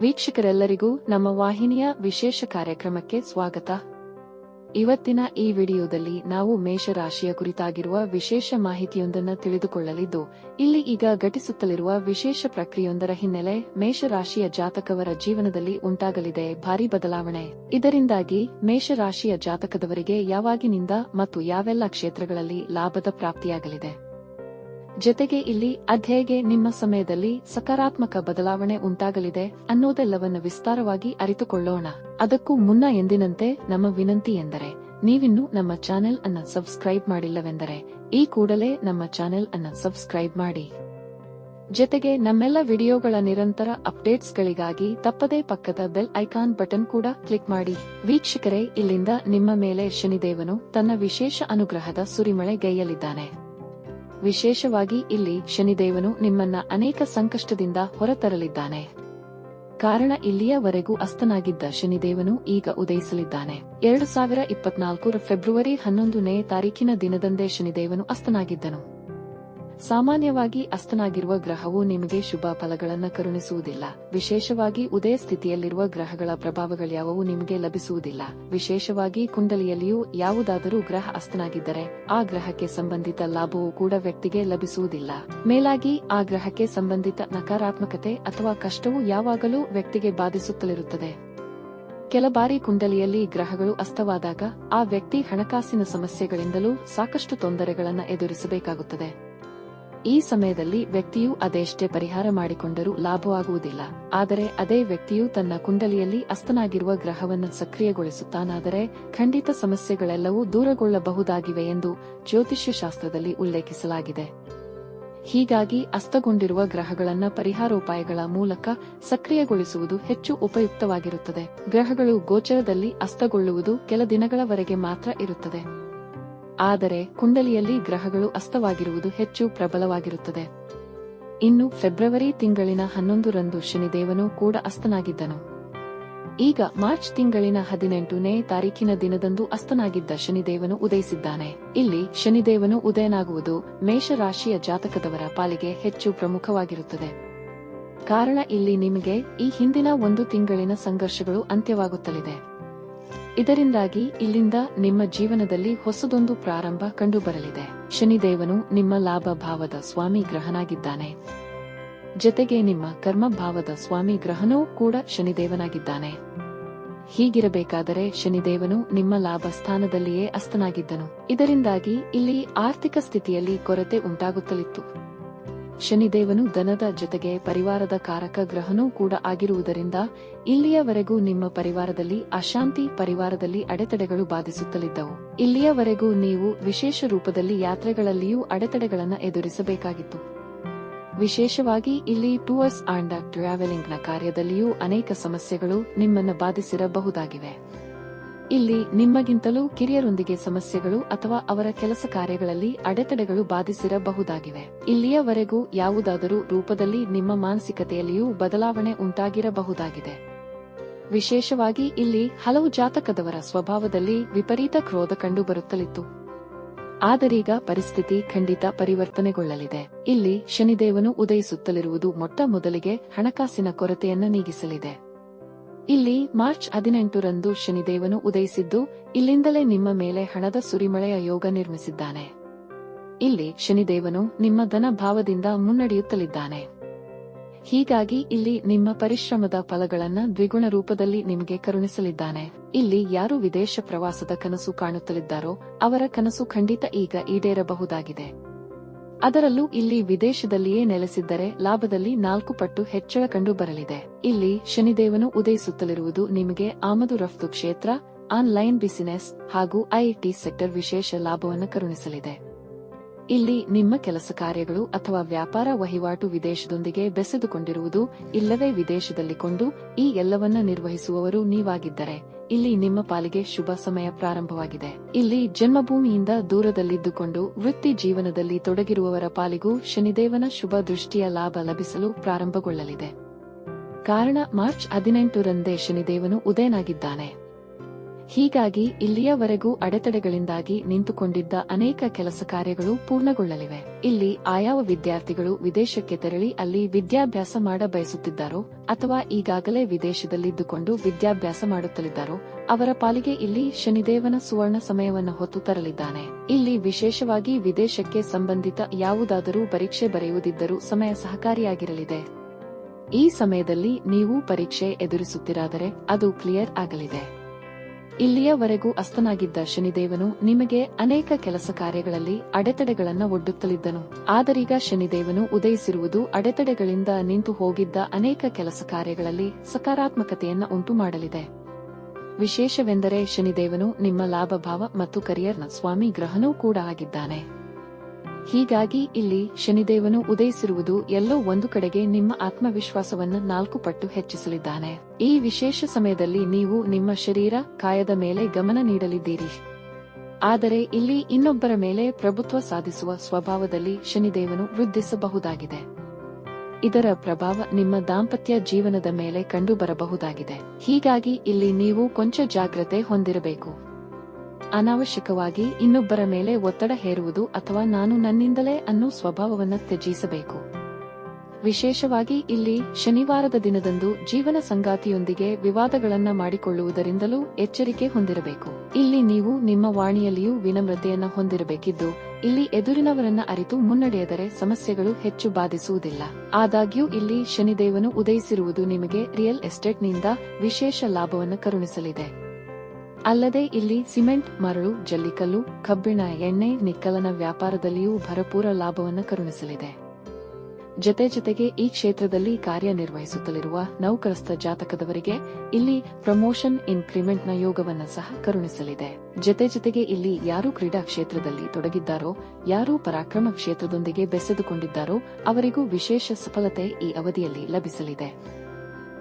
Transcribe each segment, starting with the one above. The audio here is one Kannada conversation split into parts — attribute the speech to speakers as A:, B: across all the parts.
A: ವೀಕ್ಷಕರೆಲ್ಲರಿಗೂ ನಮ್ಮ ವಾಹಿನಿಯ ವಿಶೇಷ ಕಾರ್ಯಕ್ರಮಕ್ಕೆ ಸ್ವಾಗತ. ಇವತ್ತಿನ ಈ ವಿಡಿಯೋದಲ್ಲಿ ನಾವು ಮೇಷರಾಶಿಯ ಕುರಿತಾಗಿರುವ ವಿಶೇಷ ಮಾಹಿತಿಯೊಂದನ್ನು ತಿಳಿದುಕೊಳ್ಳಲಿದ್ದು, ಇಲ್ಲಿ ಈಗ ಘಟಿಸುತ್ತಲಿರುವ ವಿಶೇಷ ಪ್ರಕ್ರಿಯೆಯೊಂದರ ಹಿನ್ನೆಲೆ ಮೇಷರಾಶಿಯ ಜಾತಕವರ ಜೀವನದಲ್ಲಿ ಉಂಟಾಗಲಿದೆ ಭಾರೀ ಬದಲಾವಣೆ. ಇದರಿಂದಾಗಿ ಮೇಷರಾಶಿಯ ಜಾತಕದವರಿಗೆ ಯಾವಾಗಿನಿಂದ ಮತ್ತು ಯಾವೆಲ್ಲ ಕ್ಷೇತ್ರಗಳಲ್ಲಿ ಲಾಭದ ಪ್ರಾಪ್ತಿಯಾಗಲಿದೆ? ಜೊತೆಗೆ ಇಲ್ಲಿ ಅಧ್ಯಯಗೆ ನಿಮ್ಮ ಸಮಯದಲ್ಲಿ ಸಕಾರಾತ್ಮಕ ಬದಲಾವಣೆ ಉಂಟಾಗಲಿದೆ ಅನ್ನೋದೆಲ್ಲವನ್ನು ವಿಸ್ತಾರವಾಗಿ ಅರಿತುಕೊಳ್ಳೋಣ. ಅದಕ್ಕೂ ಮುನ್ನ ಎಂದಿನಂತೆ ನಮ್ಮ ವಿನಂತಿ ಎಂದರೆ, ನೀವಿನ್ನು ನಮ್ಮ ಚಾನೆಲ್ ಅನ್ನ ಸಬ್ಸ್ಕ್ರೈಬ್ ಮಾಡಿಲ್ಲವೆಂದರೆ, ಈ ಕೂಡಲೇ ನಮ್ಮ ಚಾನೆಲ್ ಅನ್ನ ಸಬ್ಸ್ಕ್ರೈಬ್ ಮಾಡಿ. ಜೊತೆಗೆ ನಮ್ಮೆಲ್ಲ ವಿಡಿಯೋಗಳ ನಿರಂತರ ಅಪ್ಡೇಟ್ಸ್ಗಳಿಗಾಗಿ ತಪ್ಪದೇ ಪಕ್ಕದ ಬೆಲ್ ಐಕಾನ್ ಬಟನ್ ಕೂಡ ಕ್ಲಿಕ್ ಮಾಡಿ. ವೀಕ್ಷಕರೇ, ಇಲ್ಲಿಂದ ನಿಮ್ಮ ಮೇಲೆ ಶನಿದೇವನು ತನ್ನ ವಿಶೇಷ ಅನುಗ್ರಹದ ಸುರಿಮಳೆ ಗೈಯಲಿದ್ದಾನೆ. ವಿಶೇಷವಾಗಿ ಇಲ್ಲಿ ಶನಿದೇವನು ನಿಮ್ಮನ್ನ ಅನೇಕ ಸಂಕಷ್ಟದಿಂದ ಹೊರತರಲಿದ್ದಾನೆ. ಕಾರಣ ಇಲ್ಲಿಯವರೆಗೂ ಅಸ್ತನಾಗಿದ್ದ ಶನಿದೇವನು ಈಗ ಉದಯಿಸಲಿದ್ದಾನೆ. ಎರಡು ಸಾವಿರ ಇಪ್ಪತ್ನಾಲ್ಕರ ಫೆಬ್ರವರಿ ಹನ್ನೊಂದನೇ ತಾರೀಕಿನ ದಿನದಂದೇ ಶನಿದೇವನು ಅಸ್ತನಾಗಿದ್ದನು. ಸಾಮಾನ್ಯವಾಗಿ ಅಸ್ತನಾಗಿರುವ ಗ್ರಹವು ನಿಮಗೆ ಶುಭ ಫಲಗಳನ್ನು ಕರುಣಿಸುವುದಿಲ್ಲ. ವಿಶೇಷವಾಗಿ ಉದಯ ಸ್ಥಿತಿಯಲ್ಲಿರುವ ಗ್ರಹಗಳ ಪ್ರಭಾವಗಳ್ಯಾವವು ನಿಮಗೆ ಲಭಿಸುವುದಿಲ್ಲ. ವಿಶೇಷವಾಗಿ ಕುಂಡಲಿಯಲ್ಲಿಯೂ ಯಾವುದಾದರೂ ಗ್ರಹ ಅಸ್ತನಾಗಿದ್ದರೆ ಆ ಗ್ರಹಕ್ಕೆ ಸಂಬಂಧಿತ ಲಾಭವು ಕೂಡ ವ್ಯಕ್ತಿಗೆ ಲಭಿಸುವುದಿಲ್ಲ. ಮೇಲಾಗಿ ಆ ಗ್ರಹಕ್ಕೆ ಸಂಬಂಧಿತ ನಕಾರಾತ್ಮಕತೆ ಅಥವಾ ಕಷ್ಟವು ಯಾವಾಗಲೂ ವ್ಯಕ್ತಿಗೆ ಬಾಧಿಸುತ್ತಲಿರುತ್ತದೆ. ಕೆಲ ಬಾರಿ ಕುಂಡಲಿಯಲ್ಲಿ ಗ್ರಹಗಳು ಅಸ್ತವಾದಾಗ ಆ ವ್ಯಕ್ತಿ ಹಣಕಾಸಿನ ಸಮಸ್ಯೆಗಳಿಂದಲೂ ಸಾಕಷ್ಟು ತೊಂದರೆಗಳನ್ನು ಎದುರಿಸಬೇಕಾಗುತ್ತದೆ. ಈ ಸಮಯದಲ್ಲಿ ವ್ಯಕ್ತಿಯು ಅದೆಷ್ಟೇ ಪರಿಹಾರ ಮಾಡಿಕೊಂಡರೂ ಲಾಭವಾಗುವುದಿಲ್ಲ. ಆದರೆ ಅದೇ ವ್ಯಕ್ತಿಯು ತನ್ನ ಕುಂಡಲಿಯಲ್ಲಿ ಅಸ್ತನಾಗಿರುವ ಗ್ರಹವನ್ನು ಸಕ್ರಿಯಗೊಳಿಸುತ್ತಾನಾದರೆ ಖಂಡಿತ ಸಮಸ್ಯೆಗಳೆಲ್ಲವೂ ದೂರಗೊಳ್ಳಬಹುದಾಗಿವೆ ಎಂದು ಜ್ಯೋತಿಷ್ಯ ಶಾಸ್ತ್ರದಲ್ಲಿ ಉಲ್ಲೇಖಿಸಲಾಗಿದೆ. ಹೀಗಾಗಿ ಅಸ್ತಗೊಂಡಿರುವ ಗ್ರಹಗಳನ್ನ ಪರಿಹಾರೋಪಾಯಗಳ ಮೂಲಕ ಸಕ್ರಿಯಗೊಳಿಸುವುದು ಹೆಚ್ಚು ಉಪಯುಕ್ತವಾಗಿರುತ್ತದೆ. ಗ್ರಹಗಳು ಗೋಚರದಲ್ಲಿ ಅಸ್ತಗೊಳ್ಳುವುದು ಕೆಲ ದಿನಗಳವರೆಗೆ ಮಾತ್ರ ಇರುತ್ತದೆ. ಆದರೆ ಕುಂಡಲಿಯಲ್ಲಿ ಗ್ರಹಗಳು ಅಸ್ತವಾಗಿರುವುದು ಹೆಚ್ಚು ಪ್ರಬಲವಾಗಿರುತ್ತದೆ. ಇನ್ನು ಫೆಬ್ರವರಿ ತಿಂಗಳಿನ ಹನ್ನೊಂದರಂದು ಶನಿದೇವನು ಕೂಡ ಅಸ್ತನಾಗಿದ್ದನು. ಈಗ ಮಾರ್ಚ್ ತಿಂಗಳಿನ ಹದಿನೆಂಟನೇ ತಾರೀಕಿನ ದಿನದಂದು ಅಸ್ತನಾಗಿದ್ದ ಶನಿದೇವನು ಉದಯಿಸಿದ್ದಾನೆ. ಇಲ್ಲಿ ಶನಿದೇವನು ಉದಯನಾಗುವುದು ಮೇಷರಾಶಿಯ ಜಾತಕದವರ ಪಾಲಿಗೆ ಹೆಚ್ಚು ಪ್ರಮುಖವಾಗಿರುತ್ತದೆ. ಕಾರಣ ಇಲ್ಲಿ ನಿಮಗೆ ಈ ಹಿಂದಿನ ಒಂದು ತಿಂಗಳಿನ ಸಂಘರ್ಷಗಳು ಅಂತ್ಯವಾಗುತ್ತಲಿದೆ. ಇದರಿಂದಾಗಿ ಇಲ್ಲಿಂದ ನಿಮ್ಮ ಜೀವನದಲ್ಲಿ ಹೊಸದೊಂದು ಪ್ರಾರಂಭ ಕಂಡುಬರಲಿದೆ. ಶನಿದೇವನು ನಿಮ್ಮ ಲಾಭ ಭಾವದ ಸ್ವಾಮಿ ಗ್ರಹನಾಗಿದ್ದಾನೆ. ಜೊತೆಗೆ ನಿಮ್ಮ ಕರ್ಮ ಭಾವದ ಸ್ವಾಮಿ ಗ್ರಹನೂ ಕೂಡ ಶನಿದೇವನಾಗಿದ್ದಾನೆ. ಹೀಗಿರಬೇಕಾದರೆ ಶನಿದೇವನು ನಿಮ್ಮ ಲಾಭ ಸ್ಥಾನದಲ್ಲಿಯೇ ಅಸ್ತನಾಗಿದ್ದನು. ಇದರಿಂದಾಗಿ ಇಲ್ಲಿ ಆರ್ಥಿಕ ಸ್ಥಿತಿಯಲ್ಲಿ ಕೊರತೆ ಉಂಟಾಗುತ್ತಲಿತ್ತು. ಶನಿದೇವನು ದನದ ಜೊತೆಗೆ ಪರಿವಾರದ ಕಾರಕ ಗ್ರಹನೂ ಕೂಡ ಆಗಿರುವುದರಿಂದ ಇಲ್ಲಿಯವರೆಗೂ ನಿಮ್ಮ ಪರಿವಾರದಲ್ಲಿ ಅಶಾಂತಿ ಪರಿವಾರದಲ್ಲಿ ಅಡೆತಡೆಗಳು ಬಾಧಿಸುತ್ತಲಿದ್ದವು. ಇಲ್ಲಿಯವರೆಗೂ ನೀವು ವಿಶೇಷ ರೂಪದಲ್ಲಿ ಯಾತ್ರೆಗಳಲ್ಲಿಯೂ ಅಡೆತಡೆಗಳನ್ನು ಎದುರಿಸಬೇಕಾಗಿತ್ತು. ವಿಶೇಷವಾಗಿ ಇಲ್ಲಿ ಟೂರ್ಸ್ ಅಂಡ್ ಟ್ರಾವೆಲಿಂಗ್ನ ಕಾರ್ಯದಲ್ಲಿಯೂ ಅನೇಕ ಸಮಸ್ಯೆಗಳು ನಿಮ್ಮನ್ನು ಬಾಧಿಸಿರಬಹುದಾಗಿವೆ. ಇಲ್ಲಿ ನಿಮ್ಮಗಿಂತಲೂ ಕಿರಿಯರೊಂದಿಗೆ ಸಮಸ್ಯೆಗಳು ಅಥವಾ ಅವರ ಕೆಲಸ ಕಾರ್ಯಗಳಲ್ಲಿ ಅಡೆತಡೆಗಳು ಬಾಧಿಸಿರಬಹುದಾಗಿವೆ. ಇಲ್ಲಿಯವರೆಗೂ ಯಾವುದಾದರೂ ರೂಪದಲ್ಲಿ ನಿಮ್ಮ ಮಾನಸಿಕತೆಯಲ್ಲಿಯೂ ಬದಲಾವಣೆ ಉಂಟಾಗಿರಬಹುದಾಗಿದೆ. ವಿಶೇಷವಾಗಿ ಇಲ್ಲಿ ಹಲವು ಜಾತಕದವರ ಸ್ವಭಾವದಲ್ಲಿ ವಿಪರೀತ ಕ್ರೋಧ ಕಂಡುಬರುತ್ತಲಿತ್ತು. ಆದರೀಗ ಪರಿಸ್ಥಿತಿ ಖಂಡಿತ ಪರಿವರ್ತನೆಗೊಳ್ಳಲಿದೆ. ಇಲ್ಲಿ ಶನಿದೇವನು ಉದಯಿಸುತ್ತಲಿರುವುದು ಮೊಟ್ಟ ಮೊದಲಿಗೆ ಹಣಕಾಸಿನ ಕೊರತೆಯನ್ನು ನೀಗಿಸಲಿದೆ. ಇಲ್ಲಿ ಮಾರ್ಚ್ ಹದಿನೆಂಟರಂದು ಶನಿದೇವನು ಉದಯಿಸಿದ್ದು, ಇಲ್ಲಿಂದಲೇ ನಿಮ್ಮ ಮೇಲೆ ಹಣದ ಸುರಿಮಳೆಯ ಯೋಗ ನಿರ್ಮಿಸಿದ್ದಾನೆ. ಇಲ್ಲಿ ಶನಿದೇವನು ನಿಮ್ಮ ಧನ ಭಾವದಿಂದ ಮುನ್ನಡೆಯುತ್ತಲಿದ್ದಾನೆ. ಹೀಗಾಗಿ ಇಲ್ಲಿ ನಿಮ್ಮ ಪರಿಶ್ರಮದ ಫಲಗಳನ್ನು ದ್ವಿಗುಣ ರೂಪದಲ್ಲಿ ನಿಮಗೆ ಕರುಣಿಸಲಿದ್ದಾನೆ. ಇಲ್ಲಿ ಯಾರು ವಿದೇಶ ಪ್ರವಾಸದ ಕನಸು ಕಾಣುತ್ತಲಿದ್ದಾರೋ, ಅವರ ಕನಸು ಖಂಡಿತ ಈಗ ಈಡೇರಬಹುದಾಗಿದೆ. ಅದರಲ್ಲೂ ಇಲ್ಲಿ ವಿದೇಶದಲ್ಲಿಯೇ ನೆಲೆಸಿದ್ದರೆ ಲಾಭದಲ್ಲಿ ನಾಲ್ಕು ಪಟ್ಟು ಹೆಚ್ಚಳ ಕಂಡು ಬರಲಿದೆ ಇಲ್ಲಿ ಶನಿದೇವನು ಉದಯಿಸುತ್ತಲಿರುವುದು ನಿಮಗೆ ಆಮದು ರಫ್ತು ಕ್ಷೇತ್ರ, ಆನ್ಲೈನ್ ಬಿಸಿನೆಸ್ ಹಾಗೂ ಐಟಿ ಸೆಕ್ಟರ್ ವಿಶೇಷ ಲಾಭವನ್ನು ಕರುಣಿಸಲಿದೆ. ಇಲ್ಲಿ ನಿಮ್ಮ ಕೆಲಸ ಕಾರ್ಯಗಳು ಅಥವಾ ವ್ಯಾಪಾರ ವಹಿವಾಟು ವಿದೇಶದೊಂದಿಗೆ ಬೆಸೆದುಕೊಂಡಿರುವುದು ಇಲ್ಲವೇ ವಿದೇಶದಲ್ಲಿ ಕೊಂಡು ಈ ಎಲ್ಲವನ್ನ ನಿರ್ವಹಿಸುವವರು ನೀವಾಗಿದ್ದರೆ. ಇಲ್ಲಿ ನಿಮ್ಮ ಪಾಲಿಗೆ ಶುಭ ಸಮಯ ಪ್ರಾರಂಭವಾಗಿದೆ. ಇಲ್ಲಿ ಜನ್ಮಭೂಮಿಯಿಂದ ದೂರದಲ್ಲಿದ್ದುಕೊಂಡು ವೃತ್ತಿ ಜೀವನದಲ್ಲಿ ತೊಡಗಿರುವವರ ಪಾಲಿಗೂ ಶನಿದೇವನ ಶುಭ ದೃಷ್ಟಿಯ ಲಾಭ ಲಭಿಸಲು ಪ್ರಾರಂಭಗೊಳ್ಳಲಿದೆ. ಕಾರಣ, ಮಾರ್ಚ್ ಹದಿನೆಂಟರಂದೇ ಶನಿದೇವನು ಉದಯನಾಗಿದ್ದಾನೆ. ಹೀಗಾಗಿ ಇಲ್ಲಿಯವರೆಗೂ ಅಡೆತಡೆಗಳಿಂದಾಗಿ ನಿಂತುಕೊಂಡಿದ್ದ ಅನೇಕ ಕೆಲಸ ಕಾರ್ಯಗಳು ಪೂರ್ಣಗೊಳ್ಳಲಿವೆ. ಇಲ್ಲಿ ಆಯಾವ ವಿದ್ಯಾರ್ಥಿಗಳು ವಿದೇಶಕ್ಕೆ ತೆರಳಿ ಅಲ್ಲಿ ವಿದ್ಯಾಭ್ಯಾಸ ಮಾಡ ಬಯಸುತ್ತಿದ್ದಾರೋ ಅಥವಾ ಈಗಾಗಲೇ ವಿದೇಶದಲ್ಲಿದ್ದುಕೊಂಡು ವಿದ್ಯಾಭ್ಯಾಸ ಮಾಡುತ್ತಲಿದ್ದಾರೋ ಅವರ ಪಾಲಿಗೆ ಇಲ್ಲಿ ಶನಿದೇವನ ಸುವರ್ಣ ಸಮಯವನ್ನು ಹೊತ್ತು ತರಲಿದ್ದಾನೆ. ಇಲ್ಲಿ ವಿಶೇಷವಾಗಿ ವಿದೇಶಕ್ಕೆ ಸಂಬಂಧಿತ ಯಾವುದಾದರೂ ಪರೀಕ್ಷೆ ಬರೆಯುವುದಿದ್ದರೂ ಸಮಯ ಸಹಕಾರಿಯಾಗಿರಲಿದೆ. ಈ ಸಮಯದಲ್ಲಿ ನೀವು ಪರೀಕ್ಷೆ ಎದುರಿಸುತ್ತಿರಾದರೆ ಅದು ಕ್ಲಿಯರ್ ಆಗಲಿದೆ. ಇಲ್ಲಿಯವರೆಗೂ ಅಸ್ತನಾಗಿದ್ದ ಶನಿದೇವನು ನಿಮಗೆ ಅನೇಕ ಕೆಲಸ ಕಾರ್ಯಗಳಲ್ಲಿ ಅಡೆತಡೆಗಳನ್ನು ಒಡ್ಡುತ್ತಲಿದ್ದನು. ಆದರೀಗ ಶನಿದೇವನು ಉದಯಿಸಿರುವುದು ಅಡೆತಡೆಗಳಿಂದ ನಿಂತು ಹೋಗಿದ್ದ ಅನೇಕ ಕೆಲಸ ಕಾರ್ಯಗಳಲ್ಲಿ ಸಕಾರಾತ್ಮಕತೆಯನ್ನು ಉಂಟು ಮಾಡಲಿದೆ ವಿಶೇಷವೆಂದರೆ ಶನಿದೇವನು ನಿಮ್ಮ ಲಾಭಭಾವ ಮತ್ತು ಕರಿಯರ್ನ ಸ್ವಾಮಿ ಗ್ರಹನೂ ಕೂಡ ಆಗಿದ್ದಾನೆ. ಹೀಗಾಗಿ ಇಲ್ಲಿ ಶನಿದೇವನು ಉದಯಿಸಿರುವುದು ಎಲ್ಲೋ ಒಂದು ಕಡೆಗೆ ನಿಮ್ಮ ಆತ್ಮವಿಶ್ವಾಸವನ್ನು ನಾಲ್ಕು ಪಟ್ಟು ಹೆಚ್ಚಿಸಲಿದ್ದಾನೆ. ಈ ವಿಶೇಷ ಸಮಯದಲ್ಲಿ ನೀವು ನಿಮ್ಮ ಶರೀರ ಕಾಯದ ಮೇಲೆ ಗಮನ ನೀಡಲಿದ್ದೀರಿ. ಆದರೆ ಇಲ್ಲಿ ಇನ್ನೊಬ್ಬರ ಮೇಲೆ ಪ್ರಭುತ್ವ ಸಾಧಿಸುವ ಸ್ವಭಾವದಲ್ಲಿ ಶನಿದೇವನು ವೃದ್ಧಿಸಬಹುದಾಗಿದೆ. ಇದರ ಪ್ರಭಾವ ನಿಮ್ಮ ದಾಂಪತ್ಯ ಜೀವನದ ಮೇಲೆ ಕಂಡುಬರಬಹುದಾಗಿದೆ. ಹೀಗಾಗಿ ಇಲ್ಲಿ ನೀವು ಕೊಂಚ ಜಾಗ್ರತೆ ಹೊಂದಿರಬೇಕು. ಅನಾವಶ್ಯಕವಾಗಿ ಇನ್ನೊಬ್ಬರ ಮೇಲೆ ಒತ್ತಡ ಹೇರುವುದು ಅಥವಾ ನಾನು ನನ್ನಿಂದಲೇ ಅನ್ನೋ ಸ್ವಭಾವವನ್ನು ತ್ಯಜಿಸಬೇಕು. ವಿಶೇಷವಾಗಿ ಇಲ್ಲಿ ಶನಿವಾರದ ದಿನದಂದು ಜೀವನ ಸಂಗಾತಿಯೊಂದಿಗೆ ವಿವಾದಗಳನ್ನು ಮಾಡಿಕೊಳ್ಳುವುದರಿಂದಲೂ ಎಚ್ಚರಿಕೆ ಹೊಂದಿರಬೇಕು. ಇಲ್ಲಿ ನೀವು ನಿಮ್ಮ ವಾಣಿಯಲ್ಲಿಯೂ ವಿನಮ್ರತೆಯನ್ನು ಹೊಂದಿರಬೇಕಿದ್ದು, ಇಲ್ಲಿ ಎದುರಿನವರನ್ನ ಅರಿತು ಮುನ್ನಡೆಯದರೆ ಸಮಸ್ಯೆಗಳು ಹೆಚ್ಚು ಬಾಧಿಸುವುದಿಲ್ಲ. ಆದಾಗ್ಯೂ ಇಲ್ಲಿ ಶನಿದೇವನು ಉದಯಿಸಿರುವುದು ನಿಮಗೆ ರಿಯಲ್ ಎಸ್ಟೇಟ್ನಿಂದ ವಿಶೇಷ ಲಾಭವನ್ನು ಕರುಣಿಸಲಿದೆ. ಅಲ್ಲದೆ ಇಲ್ಲಿ ಸಿಮೆಂಟ್, ಮರಳು, ಜಲ್ಲಿಕಲ್ಲು, ಕಬ್ಬಿಣ, ಎಣ್ಣೆ, ನಿಕ್ಕಲನ ವ್ಯಾಪಾರದಲ್ಲಿಯೂ ಭರಪೂರ ಲಾಭವನ್ನು ಕರುಣಿಸಲಿದೆ. ಜತೆ ಜೊತೆಗೆ ಈ ಕ್ಷೇತ್ರದಲ್ಲಿ ಕಾರ್ಯನಿರ್ವಹಿಸುತ್ತಲಿರುವ ನೌಕರಸ್ಥ ಜಾತಕದವರಿಗೆ ಇಲ್ಲಿ ಪ್ರಮೋಷನ್ ಇನ್ಕ್ರಿಮೆಂಟ್ನ ಯೋಗವನ್ನು ಸಹ ಕರುಣಿಸಲಿದೆ. ಜತೆ ಜೊತೆಗೆ ಇಲ್ಲಿ ಯಾರು ಕ್ರೀಡಾ ಕ್ಷೇತ್ರದಲ್ಲಿ ತೊಡಗಿದ್ದಾರೋ, ಯಾರು ಪರಾಕ್ರಮ ಕ್ಷೇತ್ರದೊಂದಿಗೆ ಬೆಸೆದುಕೊಂಡಿದ್ದಾರೋ, ಅವರಿಗೂ ವಿಶೇಷ ಸಫಲತೆ ಈ ಅವಧಿಯಲ್ಲಿ ಲಭಿಸಲಿದೆ.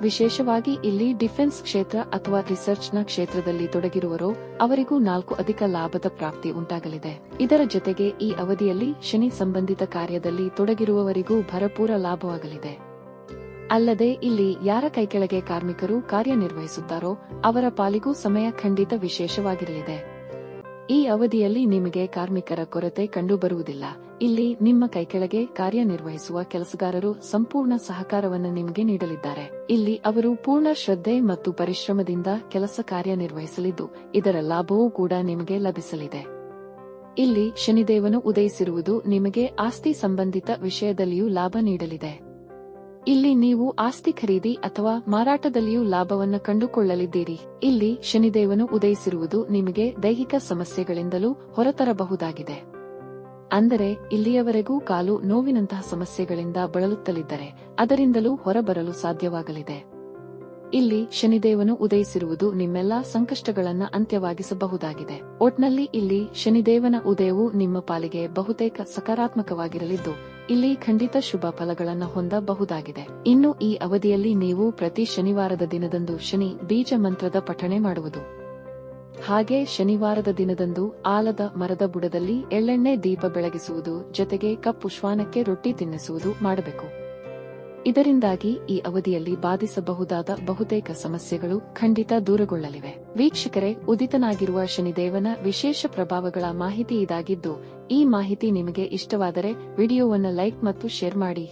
A: ವಿಶೇಷವಾಗಿ ಇಲ್ಲಿ ಡಿಫೆನ್ಸ್ ಕ್ಷೇತ್ರ ಅಥವಾ ರಿಸರ್ಚ್ನ ಕ್ಷೇತ್ರದಲ್ಲಿ ತೊಡಗಿರುವರೋ, ಅವರಿಗೂ ನಾಲ್ಕು ಅಧಿಕ ಲಾಭದ ಪ್ರಾಪ್ತಿ ಉಂಟಾಗಲಿದೆ. ಇದರ ಜೊತೆಗೆ ಈ ಅವಧಿಯಲ್ಲಿ ಶನಿ ಸಂಬಂಧಿತ ಕಾರ್ಯದಲ್ಲಿ ತೊಡಗಿರುವವರಿಗೂ ಭರಪೂರ ಲಾಭವಾಗಲಿದೆ. ಅಲ್ಲದೆ ಇಲ್ಲಿ ಯಾರ ಕೈಕೆಳಗೆ ಕಾರ್ಮಿಕರು ಕಾರ್ಯನಿರ್ವಹಿಸುತ್ತಾರೋ, ಅವರ ಪಾಲಿಗೂ ಸಮಯ ಖಂಡಿತ ವಿಶೇಷವಾಗಿರಲಿದೆ. ಈ ಅವಧಿಯಲ್ಲಿ ನಿಮಗೆ ಕಾರ್ಮಿಕರ ಕೊರತೆ ಕಂಡುಬರುವುದಿಲ್ಲ. ಇಲ್ಲಿ ನಿಮ್ಮ ಕೈಕೆಳಗೆ ಕಾರ್ಯನಿರ್ವಹಿಸುವ ಕೆಲಸಗಾರರು ಸಂಪೂರ್ಣ ಸಹಕಾರವನ್ನು ನಿಮಗೆ ನೀಡಲಿದ್ದಾರೆ. ಇಲ್ಲಿ ಅವರು ಪೂರ್ಣ ಶ್ರದ್ಧೆ ಮತ್ತು ಪರಿಶ್ರಮದಿಂದ ಕೆಲಸ ಕಾರ್ಯನಿರ್ವಹಿಸಲಿದ್ದು, ಇದರ ಲಾಭವೂ ಕೂಡ ನಿಮಗೆ ಲಭಿಸಲಿದೆ. ಇಲ್ಲಿ ಶನಿದೇವನು ಉದಯಿಸಿರುವುದು ನಿಮಗೆ ಆಸ್ತಿ ಸಂಬಂಧಿತ ವಿಷಯದಲ್ಲಿಯೂ ಲಾಭ ನೀಡಲಿದೆ. ಇಲ್ಲಿ ನೀವು ಆಸ್ತಿ ಖರೀದಿ ಅಥವಾ ಮಾರಾಟದಲ್ಲಿಯೂ ಲಾಭವನ್ನು ಕಂಡುಕೊಳ್ಳಲಿದ್ದೀರಿ. ಇಲ್ಲಿ ಶನಿದೇವನು ಉದಯಿಸಿರುವುದು ನಿಮಗೆ ದೈಹಿಕ ಸಮಸ್ಯೆಗಳಿಂದಲೂ ಹೊರತರಬಹುದಾಗಿದೆ. ಅಂದರೆ ಇಲ್ಲಿಯವರೆಗೂ ಕಾಲು ನೋವಿನಂತಹ ಸಮಸ್ಯೆಗಳಿಂದ ಬಳಲುತ್ತಲಿದ್ದರೆ ಅದರಿಂದಲೂ ಹೊರಬರಲು ಸಾಧ್ಯವಾಗಲಿದೆ. ಇಲ್ಲಿ ಶನಿದೇವನು ಉದಯಿಸಿರುವುದು ನಿಮ್ಮೆಲ್ಲಾ ಸಂಕಷ್ಟಗಳನ್ನ ಅಂತ್ಯವಾಗಿಸಬಹುದಾಗಿದೆ. ಒಟ್ನಲ್ಲಿ ಇಲ್ಲಿ ಶನಿದೇವನ ಉದಯವು ನಿಮ್ಮ ಪಾಲಿಗೆ ಬಹುತೇಕ ಸಕಾರಾತ್ಮಕವಾಗಿರಲಿದ್ದು, ಇಲ್ಲಿ ಖಂಡಿತ ಶುಭ ಫಲಗಳನ್ನು ಹೊಂದಬಹುದಾಗಿದೆ. ಇನ್ನು ಈ ಅವಧಿಯಲ್ಲಿ ನೀವು ಪ್ರತಿ ಶನಿವಾರದ ದಿನದಂದು ಶನಿ ಬೀಜ ಮಂತ್ರದ ಪಠಣೆ ಮಾಡುವುದು. ಹಾಗೆ ಶನಿವಾರದ ದಿನದಂದು ಆಲದ ಮರದ ಬುಡದಲ್ಲಿ ಎಳ್ಳೆಣ್ಣೆ ದೀಪ ಬೆಳಗಿಸುವುದು ಜೊತೆಗೆ ಕಪ್ಪು ಶ್ವಾನಕ್ಕೆ ರೊಟ್ಟಿ ತಿನ್ನಿಸುವುದು ಮಾಡಬೇಕು. ಇದರಿಂದಾಗಿ ಈ ಅವಧಿಯಲ್ಲಿ ಬಾಧಿಸಬಹುದಾದ ಬಹುತೇಕ ಸಮಸ್ಯೆಗಳು ಖಂಡಿತ ದೂರಗೊಳ್ಳಲಿವೆ. ವೀಕ್ಷಕರೇ, ಉದಿತನಾಗಿರುವ ಶನಿದೇವನ ವಿಶೇಷ ಪ್ರಭಾವಗಳ ಮಾಹಿತಿ ಇದಾಗಿದ್ದು, ಈ ಮಾಹಿತಿ ನಿಮಗೆ ಇಷ್ಟವಾದರೆ ವಿಡಿಯೋವನ್ನು ಲೈಕ್ ಮತ್ತು ಶೇರ್ ಮಾಡಿ.